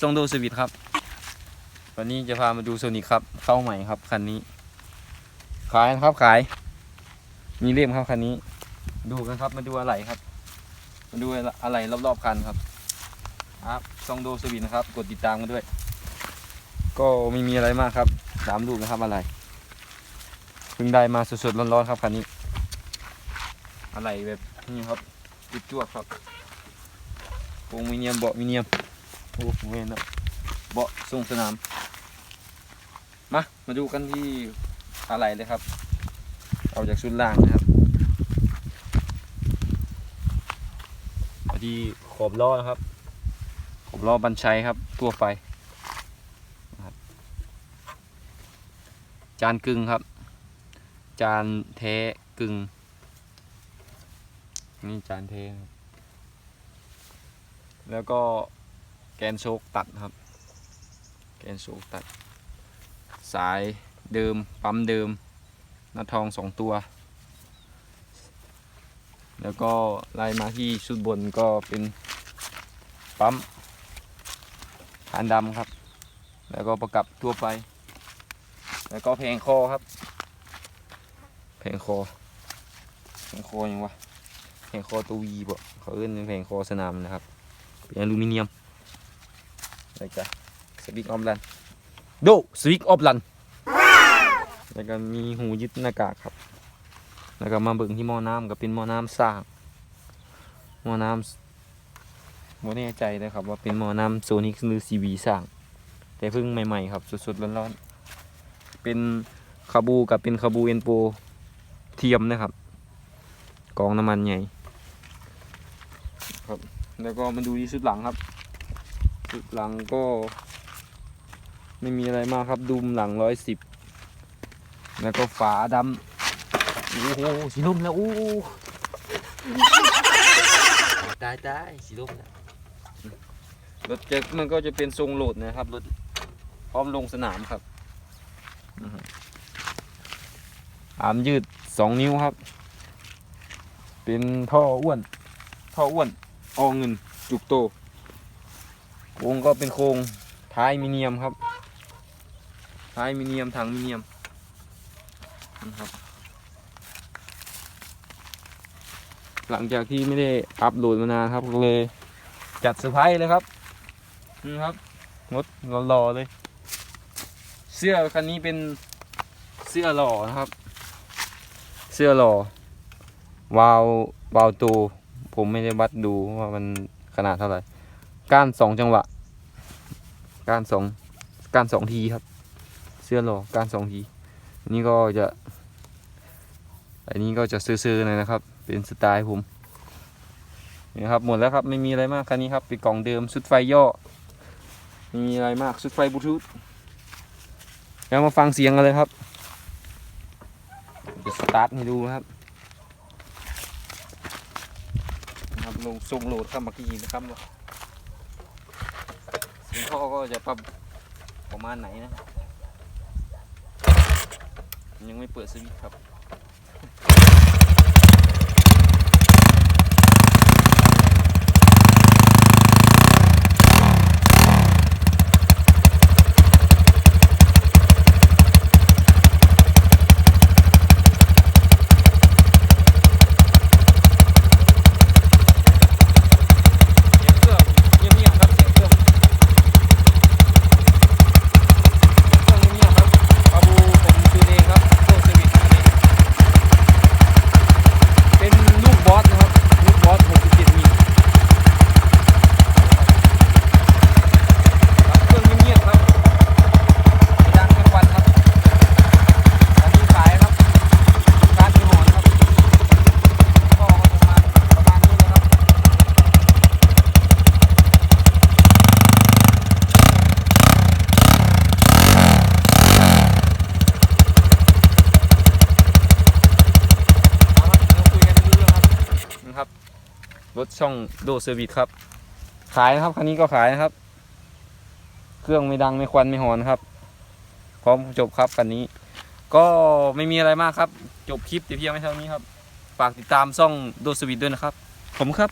ทรงโดสวิตครับ วันนี้จะพามาดูโซนิกครับ เข้าใหม่ครับคันนี้ ขายนะครับขาย มีเล่มครับคันนี้ ดูกันครับมาดูอะไรครับ มาดูอะไรรอบๆคันครับครับทรงโดสวิตนะครับ กดติดตามกันด้วย ก็ไม่มีอะไรมากครับตามดูนะครับอะไรเพิ่งได้มาสดๆร้อนๆครับคันนี้ อะไรแบบนี้ครับจุดจวดครับวงมิเนียมเบาะมิเนียม อ้โหเวนอะเบาะทรงสนาม มา มาดูกันที่อะไรเลยครับ เอาจากชุดล่างนะครับมาที่ขอบล้อนะครับ ขอบล้อบันชัยครับ ตัวไฟนะครับจานกึ่งครับ จานแท้กึ่งนี่จานเทครับแล้วก็ แกนโชกตัดครับ แกนโชกตัด สายเดิม ปั๊มเดิมหน้าทองสองตัว แล้วก็ไล่มาที่ชุดบนก็เป็นปั๊มฐานดำครับ แล้วก็ประกับทั่วไป แล้วก็เพลงคอครับ เพลงคอเพลงคอยังวะแผงคอตัววีบ่เขาเอิ้นเป็นแผงคอสนามนะครับ เป็นอลูมิเนียม แล้วก็สวิกออฟลันโดสวิกออฟลันแล้วก็มีหูยึดหน้ากากครับ แล้วก็มาเบิ่งที่หม้อน้ำก็เป็นหม้อน้ำสร้างหม้อน้ำไม่แน่ใจเลยครับว่าเป็นหม้อน้ำโซนิกหรือซีวีสร้าง แต่เพิ่งใหม่ๆครับสดๆร้อนๆเป็นคาบูกับเป็นคาบูเอ็นโปเทียมนะครับกองน้ำมันใหญ่ครับแล้วก็มาดูที่ชุดหลังครับ หลังก็ ไม่มีอะไรมากครับดุมหลังร้อยสิบแล้วก็ฝาดำโอ้โหสีลุ่มแล้วโอ้ตายตายสีลุ่มแล้วรถจะมันก็จะเป็นทรงโหลดนะครับรถพร้อมลงสนามครับอือฮึอามยืดสองนิ้วครับ เป็นท่ออ้วน ท่ออ้วนออเงินจุกโต โครงก็เป็นโครงท้ายมิเนียมครับ ท้ายมิเนียมถังมิเนียมนะครับหลังจากที่ไม่ได้อัพโหลดมานานครับก็เลยจัดเซอร์ไพรส์เลยครับนี่ครับงดรอเลย เสื้อคันนี้เป็นเสื้อหล่อนะครับ เสื้อหล่อวาววาวตูผมไม่ได้วัดดูว่ามันขนาดเท่าไหร่ ก้านสองจังหวะ ก้านสองก้านสองทีครับ เสื้อหลอก้านสองทีอันนี้ก็จะ อันนี้ก็จะซื่อๆหน่อยนะครับ เป็นสไตล์ผมนี่ครับหมดแล้วครับไม่มีอะไรมากคันนี้ครับเป็นกล่องเดิมชุดไฟย่อไม่มีอะไรมากชุดไฟบลูทูธแล้วมาฟังเสียงกันเลยครับจะสตาร์ทให้ดูนะครับนะครับลงทรงโหลดครับเมื่อกี้นะครับ เสียงท่อก็จะปรับประมาณไหนนะ ยังไม่เปิดสวิตช์ครับ เสียงเครื่องเงียบๆครับเสียงเครื่องเครื่องเงียบๆครับคาบูผมจูนเองครับโซ่เซอร์วิสคันนี้เป็นลูกบอสนะครับ ลูกบอส67มิลครับเครื่องเงียบๆครับไม่ดังไม่ควันครับอันนี้ขายครับการไม่หอนครับก็ประมาณประมาณนี้นะครับ เอาละเดี๋ยวคุยกันรู้เรื่องครับนะครับ รถช่องโดเซอร์วิสครับ ขายนะครับคันนี้ก็ขายนะครับ เครื่องไม่ดังไม่ควันไม่หอนครับ พร้อมจบครับคันนี้ ก็ไม่มีอะไรมากครับ จบคลิปแต่เพียงไม่เท่านี้ครับ ฝากติดตามช่องโดเซอร์วิสด้วยนะครับ ผมครับ